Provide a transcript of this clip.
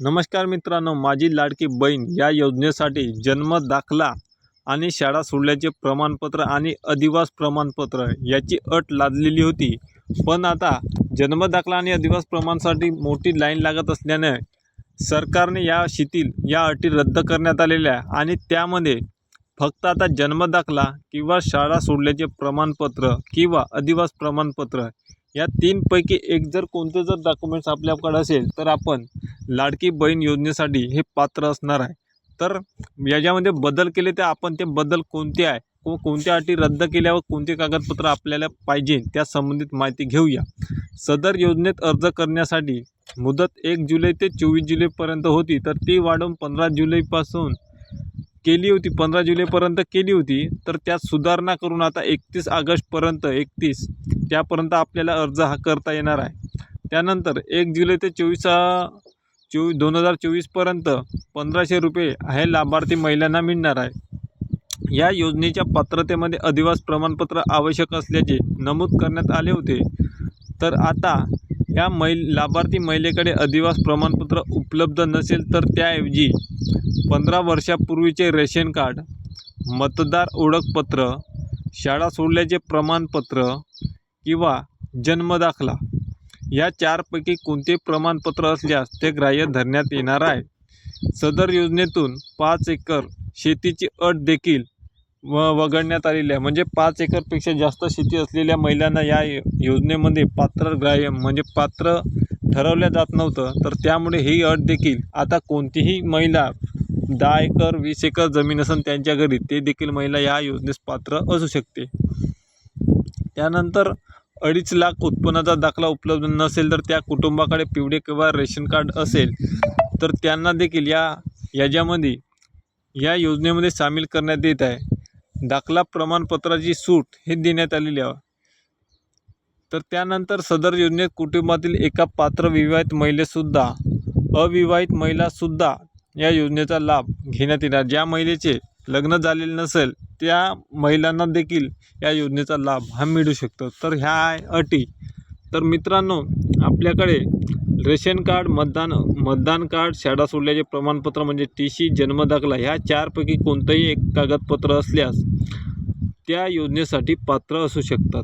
नमस्कार मित्रांनो माझी लाडकी बहीण या योजनेसाठी जन्म दाखला आणि शाळा सोडल्याचे प्रमाणपत्र आणि अधिवास प्रमाणपत्र याची अट लादलेली होती. पण आता जन्म दाखला आणि अधिवास प्रमाणसाठी मोठी लाईन लागत असल्याने सरकारने या शिथिल या अटी रद्द करण्यात आलेल्या आणि त्यामध्ये फक्त आता जन्म दाखला किंवा शाळा सोडल्याचे प्रमाणपत्र किंवा अधिवास प्रमाणपत्र या तीनपैकी एक जर कोणते जर डॉक्युमेंट्स आपल्याकडे असेल तर आपण लाडकी बहीण योजनेसाठी हे पात्र असणार आहे. तर याच्यामध्ये बदल केले तर आपण ते बदल कोणते आहे व कोणत्या अटी रद्द केल्यावर कोणते कागदपत्र आपल्याला पाहिजे त्या संबंधित माहिती घेऊया. सदर योजनेत अर्ज करण्यासाठी मुदत एक जुलै ते चोवीस जुलैपर्यंत होती तर ती वाढवून पंधरा जुलैपासून केली होती पंधरा जुलैपर्यंत केली होती तर त्यात सुधारणा करून आता एकतीस ऑगस्टपर्यंत एकतीस त्यापर्यंत आपल्याला अर्ज हा करता येणार आहे. त्यानंतर एक जुलै ते चोवीस चोवीस दोन हजार चोवीसपर्यंत पंधराशे रुपये हे लाभार्थी महिलांना मिळणार आहे. या योजनेच्या पात्रतेमध्ये अधिवास प्रमाणपत्र आवश्यक असल्याचे नमूद करण्यात आले होते. तर आता या महिल लाभार्थी महिलेकडे अधिवास प्रमाणपत्र उपलब्ध नसेल तर त्याऐवजी पंधरा वर्षापूर्वीचे रेशन कार्ड मतदार ओळखपत्र शाळा सोडल्याचे प्रमाणपत्र किंवा जन्मदाखला या चारपैकी कोणते प्रमाणपत्र असल्यास ते ग्राह्य धरण्यात येणार आहे. सदर योजनेतून पाच एकर शेतीची अट देखील व वगळण्यात आलेली आहे. म्हणजे पाच एकरपेक्षा जास्त शेती असलेल्या महिलांना या योजनेमध्ये पात्र ग्राह्य म्हणजे पात्र ठरवलं जात नव्हतं. तर त्यामुळे ही अट देखील आता कोणतीही महिला दहा एकर वीस एकर जमीन असेल त्यांच्या घरी ते देखील महिला या योजनेस पात्र असू शकते. त्यानंतर अडीच लाख उत्पन्नाचा दाखला उपलब्ध नसेल तर त्या कुटुंबाकडे पिवळे किंवा रेशन कार्ड असेल तर त्यांना देखील या याच्यामध्ये या योजनेमध्ये सामील करण्यात येत आहे. दाखला प्रमाणपत्राची सूट हे देण्यात आलेली आहे. तर त्यानंतर सदर योजनेत कुटुंबातील एका पात्र विवाहित महिलेसुद्धा अविवाहित महिलासुद्धा या योजनेचा लाभ घेण्यात येणार. ज्या महिलेचे लग्न झालेले नसेल त्या महिलांना देखील या योजनेचा लाभ हा मिळू शकतो. तर ह्या आहे अटी. तर मित्रांनो आपल्याकडे रेशन कार्ड मतदान मतदान कार्ड शाळा सोडल्याचे प्रमाणपत्र म्हणजे टी सी जन्मदाखला ह्या चारपैकी कोणतंही एक कागदपत्र असल्यास त्या योजनेसाठी पात्र असू शकतात.